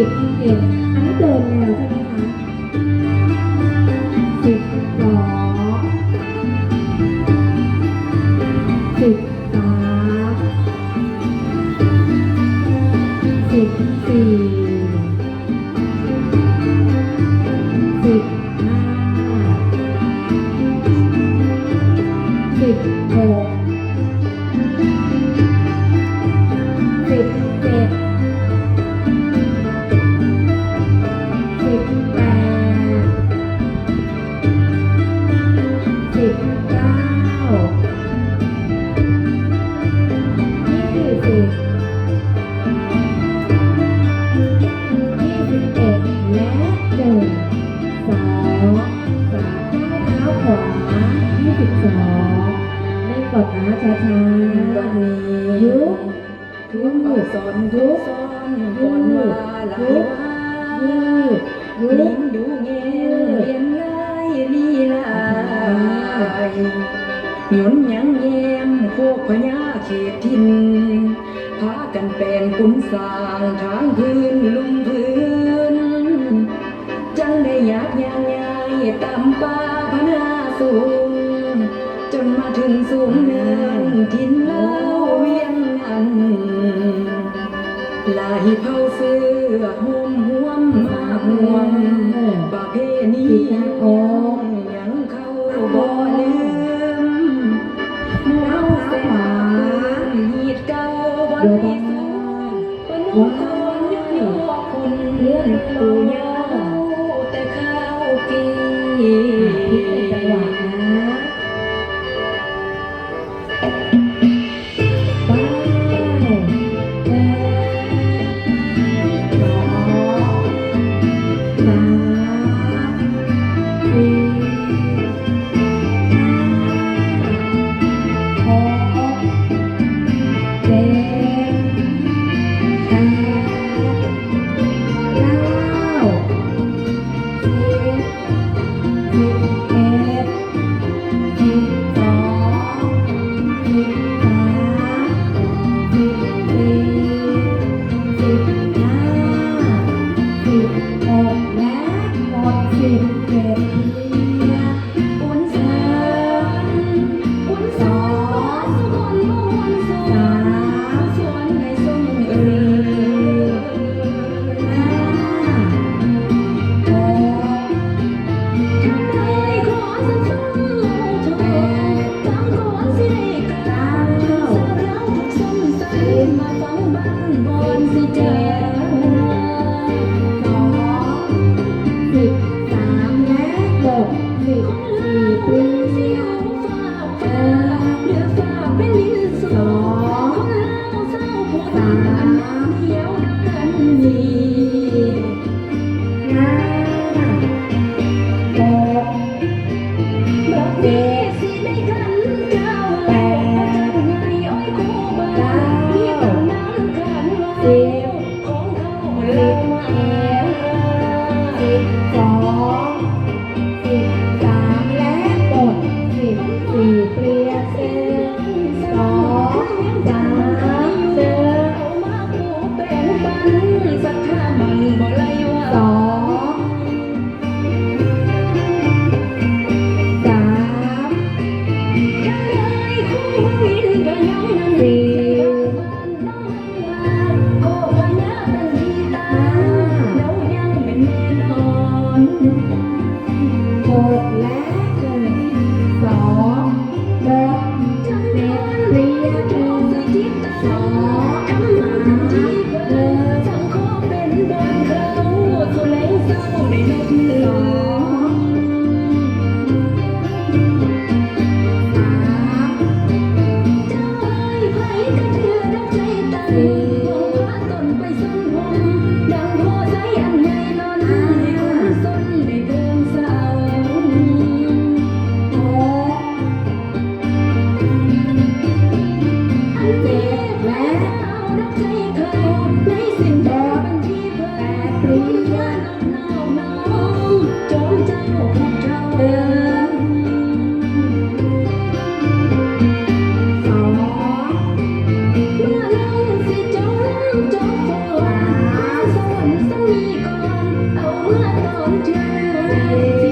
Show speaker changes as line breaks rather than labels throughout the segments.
สิบโอเอันนี้เดินแล้วใช่ไหมคะสิบสองสิบสามสิบสี่สิบห้าสิบ
หก สนยุกสนก่อนว่าหลายว่าลิ้นดูเงี้ยเลี้ยงลายลีลายหยุนยังเยี่ยมโคกพญาเขตทินพากันแปลนขุนสร้างทางพื้นลุ่มพื้น จังได้ยากยางยายตามป่าพนาสูง จนมาถึงสูงเนินทินเล่าเวียงอัน ลายเผาเสื้อห่มห่วมมาห่วมบัก 一个两个 Oh, dear.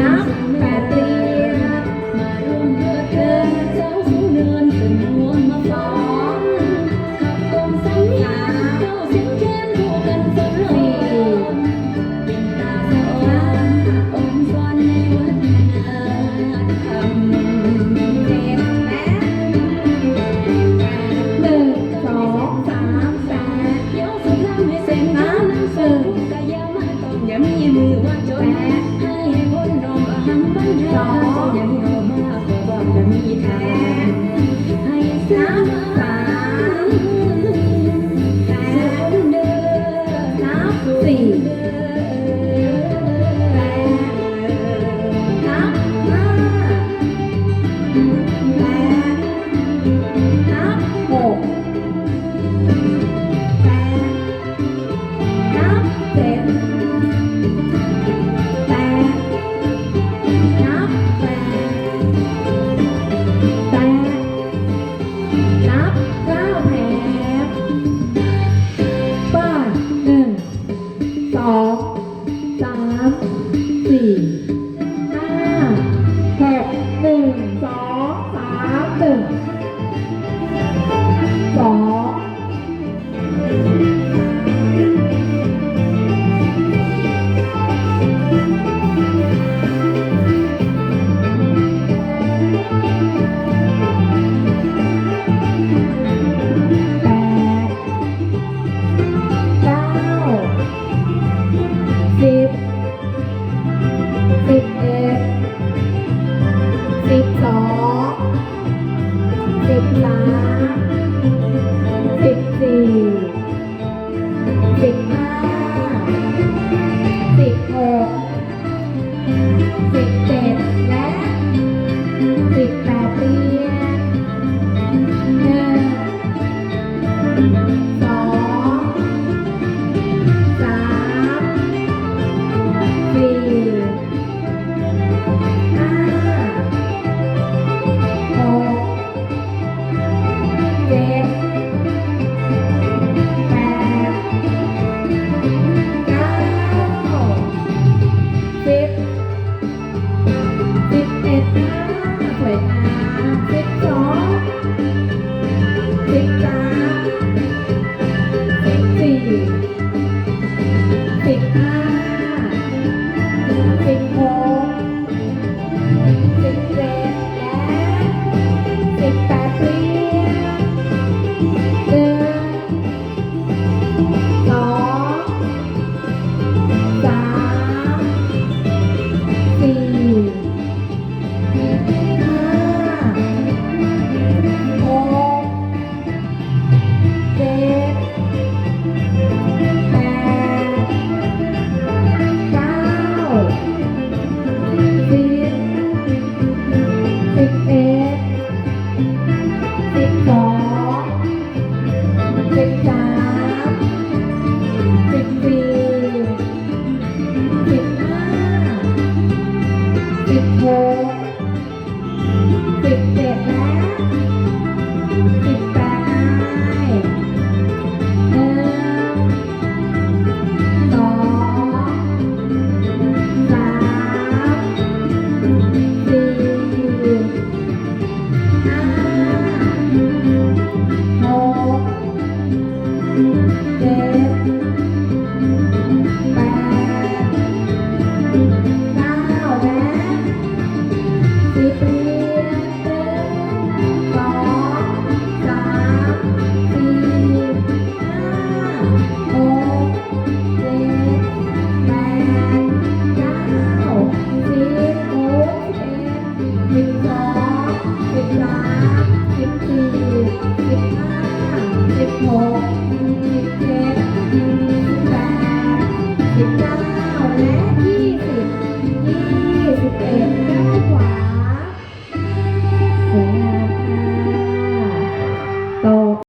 น้ำ
แปด
ปี หกสิบเจ็
ด take back.